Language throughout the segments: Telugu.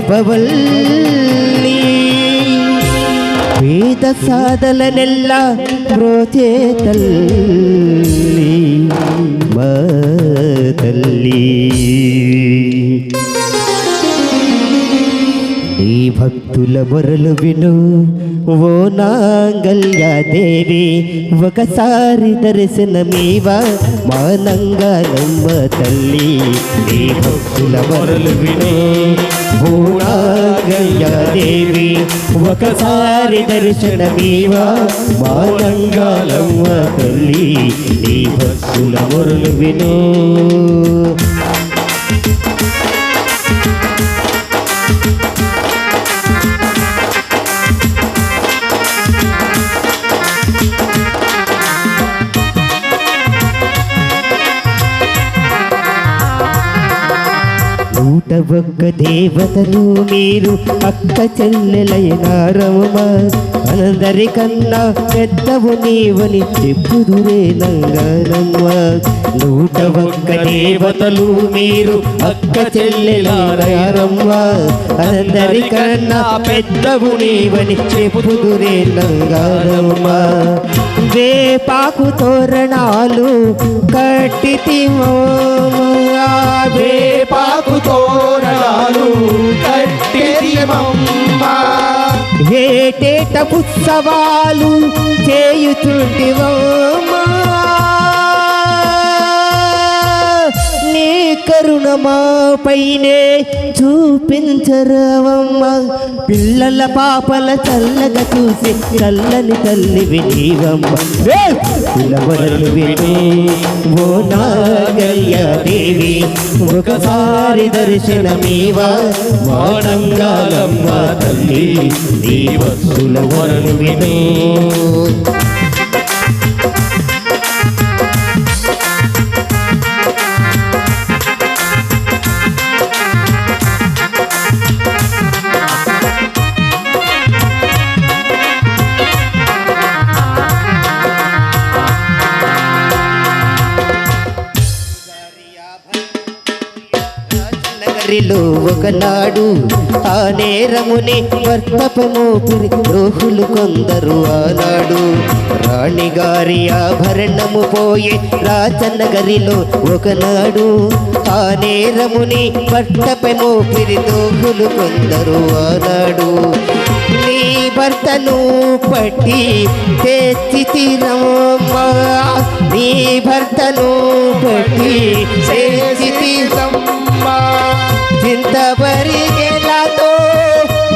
వేద పేద సాధలనెల్ల ప్రోచే తల్లి మా తల్లి నీ భక్తుల మొరలు విను ఓ నాంగల్యాదేవి ఒకసారి దర్శనమీవా మానంగా నమ్మ తల్లి నీ భక్తుల మొరలు విను ఒకసారి దర్శనమీవా? మానంగా నమ్మ తల్లి నీ భక్తుల మొరలు విను నూట ఒక్క దేవతలు మీరు అక్క చెల్లెలైనారమ్మా అందరికన్నా పెద్దవు నీవని చెప్పుదురే నంగారమ్మ నూట ఒక్క దేవతలు మీరు అక్క చెల్లెలారమ్మా అందరికన్నా పెద్దవు నీవని చెప్పుదురే నంగారమ్మ వేపాకు తోరణాలు కట్టితిమో వేపాకు తో ఏటేట ఉత్సవాలు చేయుచుంటివమ్మా నీ కరుణ మాపైనే చూపించరవమ్మ. పిల్లల పాపల చల్లగా చూసి చల్లని తల్లి వినీవమ్మ పిల్లవరలు విని ఓ నాగయ్య దేవి ఒకసారి దర్శనమీవా వాడంగాలమ్మ తల్లి నీ భక్తుల వరలు ఒకనాడు ఆ నేరముని వర్తపము ద్రోహులు కొందరు ఆనాడు. రాణిగారి ఆభరణము పోయే రాజనగరిలో ఒకనాడు ఆ నేరముని వర్తపము దోహులు కొందరు ఆనాడు. నీ భర్తను పట్టి తెచ్చి తీరమ్మా. నీ భర్తను పట్టి తెచ్చి చింత పరిగెలతో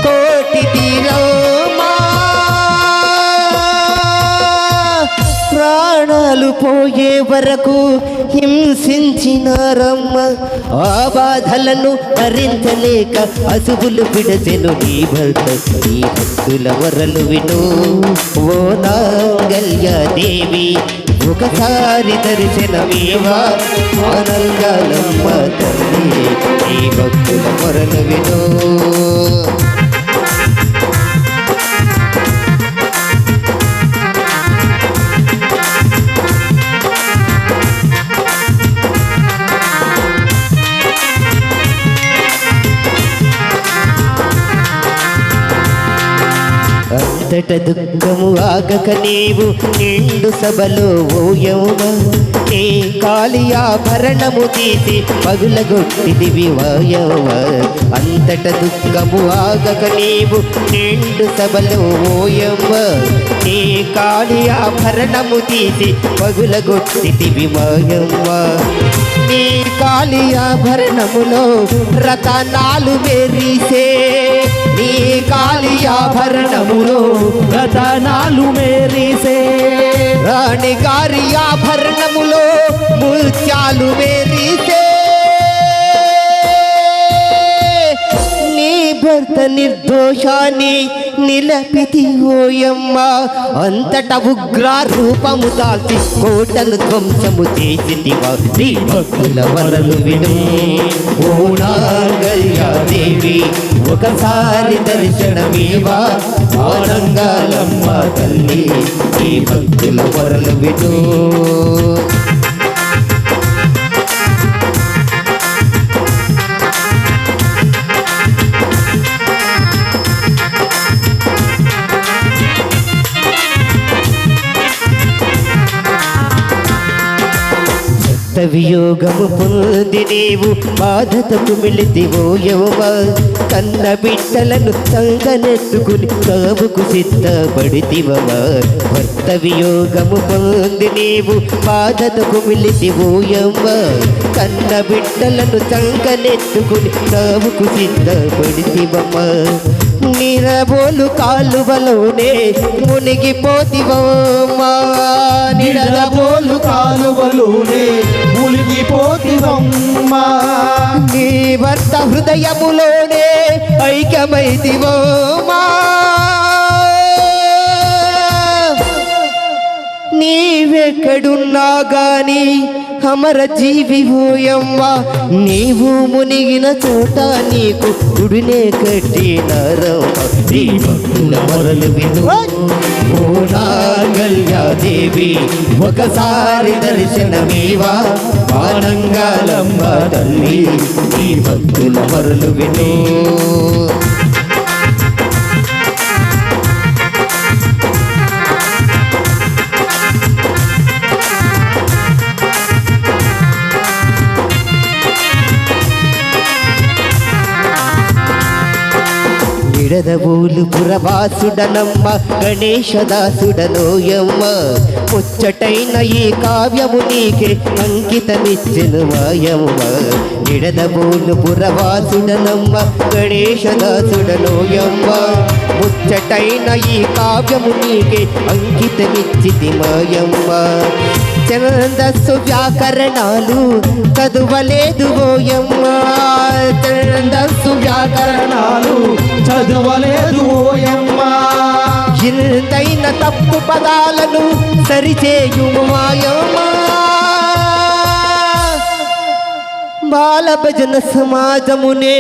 కోటి తీరమ్మా ప్రాణాలు పోయే వరకు హింసించినారమ్మ. ఆ బాధలను భరించలేక అసుగులు విడచెను నీ భర్త. నీ భక్తుల వరలు విను ఓ నాంగల్య దేవి. ఒకసారి దర్శనమేవా? ఆనందాలమ్మ తల్లి. నీ భక్తుల వరలు విను అంతట దుఃఖము ఆగక నీవు నిండు సభలో ఓయౌమ నీ కాలి ఆభరణము తీసి పగులగొట్టిది వివాయవ అంతట దుఃఖము ఆగక నీవు నిండు సభలో ఓయమ్మ నీ కాలి ఆభరణము తీసి పగులగొట్టిది వివాయమ్మ నీ కాలి ఆభరణములో రతనాలు మెరిసే. నీ కాలి ఆభరణములో రతనాలు మేరీసే. రాణి గారి పాలు మెరిసే నీ భర్త నిర్దోషాన్ని నిలపితి ఓయమ్మ అంతట ఉగ్ర రూపము దాల్చి కోటలు ధ్వంసము చేసింది నీ భక్తుల వరలు విను. దేవి ఒకసారి దర్శనమేవా? ఆనంగాలమ్మ తల్లి ఈ భక్తుల వరలు విను. భర్త పొంది నీవు బాధతకు మిళితివో యవమ కన్న బిడ్డలను సంగనెత్తుకుని కావుకు సిద్ధపడితివమా. భర్త వియోగము పొంది నీవు బాధతకు మిళితివో యవ్వ కన్న బిడ్డలను సంగనెత్తుకుని కావుకు సిద్ధపడితివమా. నిరబోలు కాలువలోనే మునిగిపోతివమ్మా నిడబోలు కాలువలోనే మునిగిపోతివమ్మా. నీ భర్త హృదయములోనే ఐక్యమైతివమ్మా. నీవెక్కడున్నా గాని అమర జీవి ఓయమ్మా నీవు మునిగిన చోట నీకు గుడినే కట్టినారమ్మ. నీ భక్తుల మొరలు విను. దేవి ఒకసారి దర్శనమేవా? ఆనంగాలమ్మ తల్లి ఈ భక్తుల మొరలు విను. నిడదవోలు పురవాసుడనమ్మ గణేశదాసుడనోయమ్మ ముచ్చటైన ఈ కావ్యము నీకే అంకితమిచ్చెను మాయమ్మ నిడదవోలు పురవాసుడనమ్మ గణేశదాసుడనోయమ్మ ముచ్చటైన ఈ కావ్యము నీకే అంకితమిచ్చితి మాయమ్మ చందస్సు వ్యాకరణాలు చదువలేదు ఓయమ్మ చందస్సు వ్యాకరణాలు చదువలేదు ఓయమ్మా ఎంతైన తప్పు పదాలను సరిచేయుము మాయమ్మా బాల భజన సమాజమునే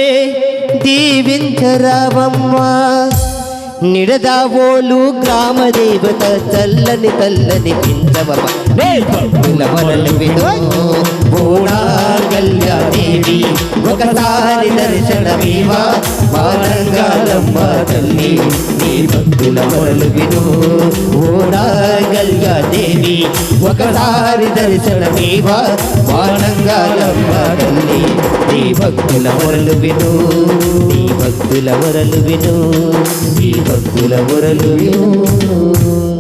దీవించరావమ్మా. నిడదావోలు గ్రామ దేవత చల్లని తల్లని దేవి ఒకసారి దర్శనమీవా? మానంగాలమ్మ తల్లి నీ భక్తుల మొరలు విను దేవి ఒకసారి దర్శనమీవా? మానంగాలమ్మ తల్లి నీ భక్తుల మొరలు విను. నీ భక్తుల వరలు విను. నీ భక్తుల వరలు విను.